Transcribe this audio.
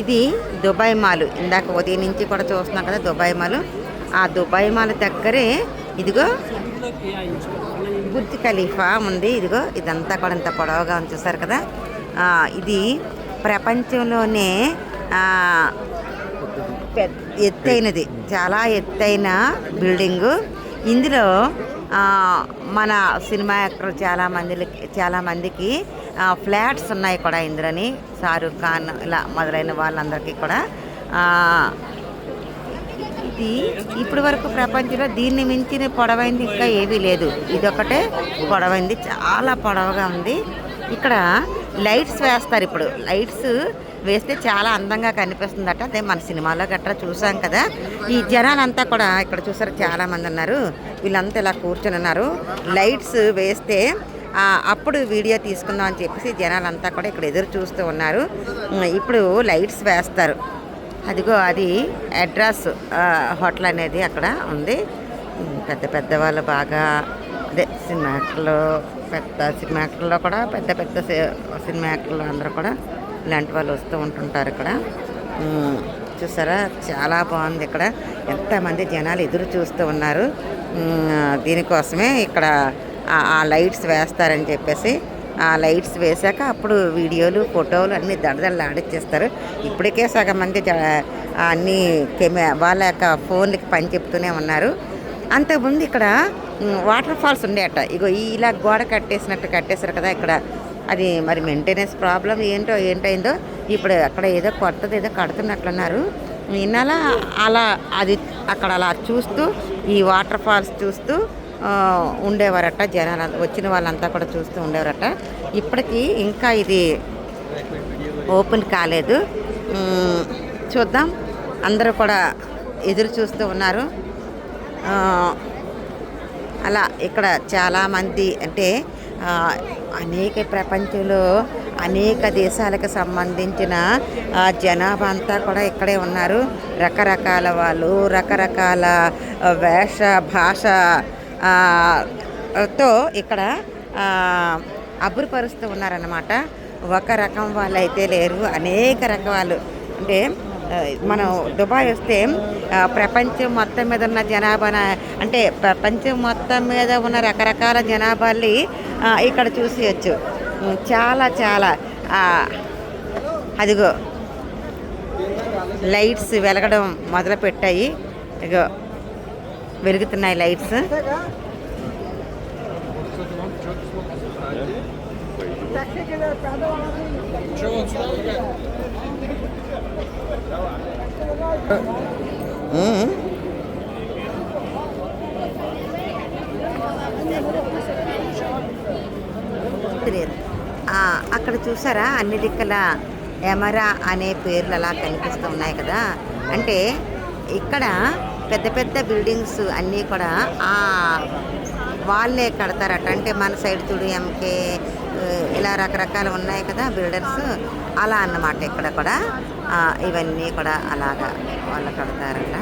ఇది Dubai mall. ఇందాక ఉదయం నుంచి కూడా చూస్తున్నాం కదా దుబాయ్ మాల్. ఆ దుబాయ్ మాల్ దగ్గరే ఇదిగో బుర్జ్ ఖలీఫా ఉంది. ఇదిగో ఇదంతా కూడా ఇంత పొడవుగా ఉంది చూసారు కదా. ఇది ప్రపంచంలోనే పెద్ద ఎత్తైనది. చాలా ఎత్తైన బిల్డింగు. ఇందులో మన సినిమా యాక్టర్ చాలా మందికి చాలా మందికి ఫ్లాట్స్ ఉన్నాయి కూడా ఇందులోని షారుఖ్ ఖాన్ ఇలా మొదలైన వాళ్ళందరికీ కూడా. ఇది ఇప్పటి వరకు ప్రపంచంలో దీన్ని మించిన పొడవైంది ఇంకా ఏమీ లేదు. ఇదొకటే పొడవైంది చాలా పొడవుగా ఉంది. ఇక్కడ లైట్స్ వేస్తారు ఇప్పుడు. లైట్స్ వేస్తే చాలా అందంగా కనిపిస్తుందట. అదే మన సినిమాలో గట్రా చూసాం కదా. ఈ జనాలంతా కూడా ఇక్కడ చూసారు చాలామంది ఉన్నారు. వీళ్ళంతా ఇలా కూర్చొని ఉన్నారు. లైట్స్ వేస్తే అప్పుడు వీడియో తీసుకుందాం అని చెప్పేసి జనాలంతా కూడా ఇక్కడ ఎదురు చూస్తూ ఉన్నారు. ఇప్పుడు లైట్స్ వేస్తారు. అదిగో అది అడ్రస్ హోటల్ అనేది అక్కడ ఉంది. పెద్ద పెద్ద వాళ్ళు బాగా అదే సినిమా యాక్టర్లు పెద్ద సినిమా యాక్టర్లో కూడా పెద్ద పెద్ద సినిమా యాక్టర్లు అందరూ కూడా ఇలాంటి వాళ్ళు వస్తూ ఉంటుంటారు ఇక్కడ. చూసారా? చాలా బాగుంది ఇక్కడ. ఎంతమంది జనాలు ఎదురు చూస్తూ ఉన్నారు. దీనికోసమే ఇక్కడ ఆ- లైట్స్ వేస్తారని చెప్పేసి ఆ లైట్స్ వేశాక అప్పుడు వీడియోలు ఫోటోలు అన్నీ దడదళ్ళు ఆడిచ్చేస్తారు. ఇప్పటికే సగం మంది జ- అన్నీ కెమెరా వాళ్ళ యొక్క ఫోన్లకి పని చెప్తూనే ఉన్నారు. అంతకుముందు ఇక్కడ వాటర్ ఫాల్స్ ఉండేట. ఇగో ఇలా గోడ కట్టేసినట్టు కట్టేశారు కదా ఇక్కడ. అది మరి మెయింటెనెన్స్ ప్రాబ్లం ఏంటో ఏంటైందో ఇప్పుడు అక్కడ ఏదో కొత్తది ఏదో కడుతున్నట్లున్నారు. ఇన్నాళ అలా అది అక్కడ అలా చూస్తూ ఈ వాటర్ ఫాల్స్ చూస్తూ ఉండేవారట జనాలు. వచ్చిన వాళ్ళంతా కూడా చూస్తూ ఉండేవారట. ఇప్పటికీ ఇంకా ఇది ఓపెన్ కాలేదు. చూద్దాం. అందరూ కూడా ఎదురు చూస్తూ ఉన్నారు. అలా ఇక్కడ చాలామంది అంటే అనేక ప్రపంచంలో అనేక దేశాలకు సంబంధించిన జనాభా అంతా కూడా ఇక్కడే ఉన్నారు. రకరకాల వాళ్ళు రకరకాల వేష భాష తో ఇక్కడ ఆ, ఉన్నారన్నమాట. ఒక రకం వాళ్ళు అయితే లేరు అనేక రకాలు. అంటే మనం దుబాయ్ వస్తే ప్రపంచం మొత్తం మీద ఉన్న జనాభా అంటే ప్రపంచం మొత్తం మీద ఉన్న రకరకాల జనాభాని ఇక్కడ చూసేయచ్చు. చాలా చాలా. అదిగో. లైట్స్ వెలగడం మొదలుపెట్టాయి. ఇగో. వెలుగుతున్నాయి లైట్స్. అక్కడ చూసారా? అన్ని దిక్కల ఎమరా అనే పేర్లు అలా కనిపిస్తూ ఉన్నాయి కదా. అంటే ఇక్కడ పెద్ద పెద్ద బిల్డింగ్స్ అన్నీ కూడా ఆ వాళ్ళే కడతారట. అంటే మన సైడ్ చూడు ఎంకే ఇలా రకరకాలు ఉన్నాయి కదా బిల్డర్స్. అలా అన్నమాట ఇక్కడ కూడా. ఇవన్నీ కూడా అలాగా వాళ్ళు కడతారట.